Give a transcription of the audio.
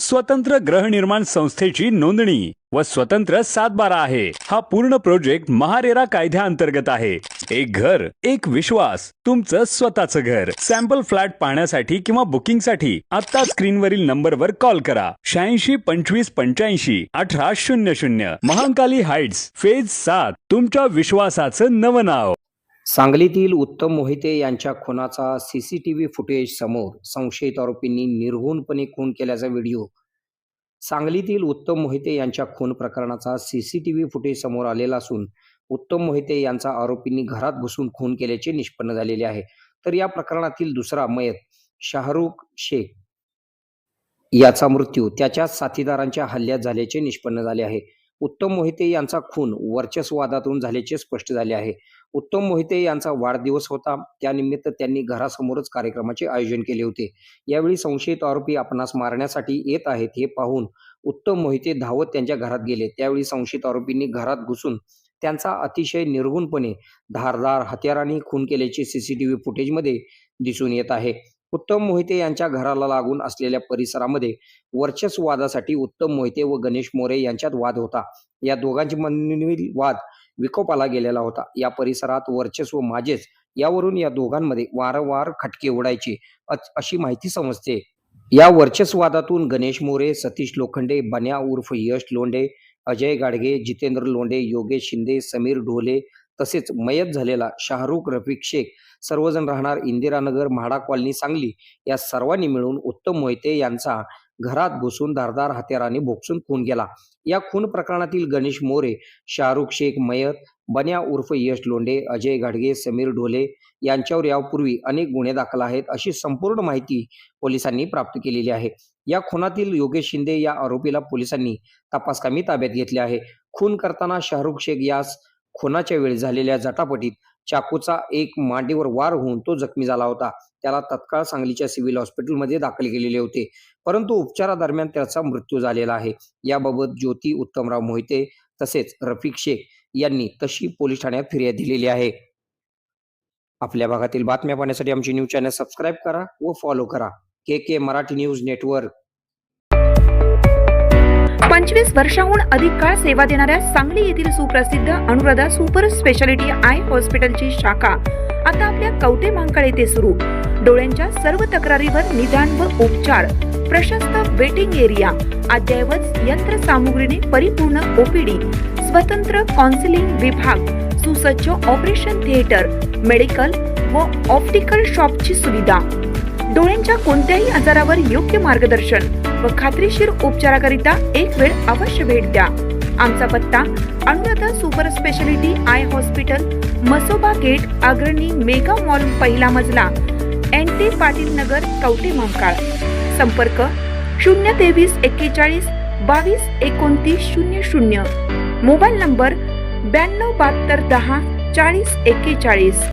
स्वतंत्र गृहनिर्माण संस्थेची नोंदणी व स्वतंत्र सातबारा आहे. हा पूर्ण प्रोजेक्ट महारेरा कायद्याअंतर्गत आहे. एक घर एक विश्वास तुमचं स्वतःचं घर. सॅम्पल फ्लॅट पाहण्यासाठी किंवा बुकिंगसाठी आता स्क्रीनवरील नंबरवर कॉल करा. शहाऐंशी पंचवीस पंच्याऐंशी अठरा शून्य शून्य. महाकाली हाइट्स फेज सात तुमच्या विश्वासाचं नवं नाव. सांगलीतील उत्तम मोहिते यांच्या खुनाचा सीसीटीव्ही फुटेज समोर संशयित आरोपींनी निर्घुणपणे खून केल्याचा व्हिडिओ सांगलीतील उत्तम मोहिते यांच्या खून प्रकरणाचा सीसीटीव्ही फुटेज समोर आलेला असून उत्तम मोहिते यांचा आरोपींनी घरात घुसून खून केल्याचे निष्पन्न झालेले आहे. तर या प्रकरणातील दुसरा मयत शाहरुख शेख याचा मृत्यू त्याच्या साथीदारांच्या हल्ल्यात झाल्याचे निष्पन्न झाले आहे. उत्तम मोहिते यांचा खून वर्चस्ववादातून झाल्याचे स्पष्ट झाले आहे. उत्तम मोहिते यांचा वाढदिवस होता. त्यानिमित्त त्यांनी घरासमोरच कार्यक्रमाचे आयोजन केले होते. यावेळी संशयित आरोपी आपणास मारण्यासाठी येत आहेत हे पाहून उत्तम मोहिते धावत त्यांच्या घरात गेले. त्यावेळी संशयित आरोपींनी घरात घुसून त्यांचा अतिशय निर्गुणपणे धारदार हत्याराने खून केल्याचे सीसीटीव्ही फुटेजमध्ये दिसून येत आहे. उत्तम मोहिते यांच्या घराला लागून असलेल्या परिसरामध्ये वर्चस्ववादासाठी उत्तम मोहिते व गणेश मोरे यांच्यात वाद होता. या दोघांची मधील वाद विकोपाला गेलेला होता. या परिसरात वर्चस्व माझेच. यावरून या दोघांमध्ये वारंवार खटके उडायचे अच- अशी माहिती समजते. या वर्चस्वादातून गणेश मोरे सतीश लोखंडे बन्या उर्फ यश लोंढे अजय गाडगे जितेंद्र लोंढे योगेश शिंदे समीर ढोले तसेच मयत झालेला शाहरुख रफिक शेख सर्वजण राहणार इंदिरानगर म्हाडा कॉलनी सांगली या सर्वांनी मिळून उत्तम मोहिते यांचा घरात घुसून धारदार हत्याराने भोगसून खून केला. या खून प्रकरणातील गणेश मोरे शाहरुख शेख मयत बन्या उर्फ यश लोंडे अजय गाडगे समीर ढोले यांच्यावर यापूर्वी अनेक गुन्हे दाखल आहेत अशी संपूर्ण माहिती पोलिसांनी प्राप्त केलेली आहे. या खुनातील योगेश शिंदे या आरोपीला पोलिसांनी तपासकामी ताब्यात घेतले आहे. खून करताना शाहरुख शेख यास खुनाच्या वेळी झालेल्या जटापटीत चाकूचा एक मांडीवर वार होऊन तो जखमी झाला होता. त्याला तत्काळ सांगलीच्या सिव्हिल हॉस्पिटलमध्ये दाखल केलेले होते. परंतु उपचारादरम्यान त्याचा मृत्यू झालेला आहे. याबाबत ज्योती उत्तमराव मोहिते तसेच रफिक शेख यांनी तशी पोलीस ठाण्यात फिर्याद दिलेली आहे. आपल्या भागातील बातम्या पाहण्यासाठी आमची न्यूज चॅनल सबस्क्राईब करा व फॉलो करा. K K Marathi news network. पंचवीस वर्षाहून अधिक काळ सेवा देणाऱ्या सांगली येथील सुप्रसिद्ध अनुराधा सुपर स्पेशालिटी आय हॉस्पिटलची शाखा आता आपल्या कवटे महांकाळ येथे सुरू. डोळ्यांच्या सर्व तक्रारीवर निदान व उपचार. प्रशस्त वेटिंग एरिया. अद्ययावत यंत्रसामुग्रीने परिपूर्ण ओपीडी. स्वतंत्र काउन्सिलिंग विभाग. सुसज्ज ऑपरेशन थिएटर मेडिकल व ऑप्टिकल शॉपची सुविधा. डोळ्यांच्या कोणत्याही आजारावर योग्य मार्गदर्शन. व खात्रीशीर उपचाराकरिता एक वेळ अवश्य भेट द्या. आमचा पत्ता Anuradha super speciality eye hospital Masoba gate Agrani mega mall पहिला मजला एन टी पाटील नगर कवटे महाकाळ. संपर्क शून्य तेवीस एक्केचाळीस बावीस एकोणतीस शून्य शून्य. मोबाईल नंबर ब्याण्णव बहात्तर दहा चाळीस एक्केचाळीस.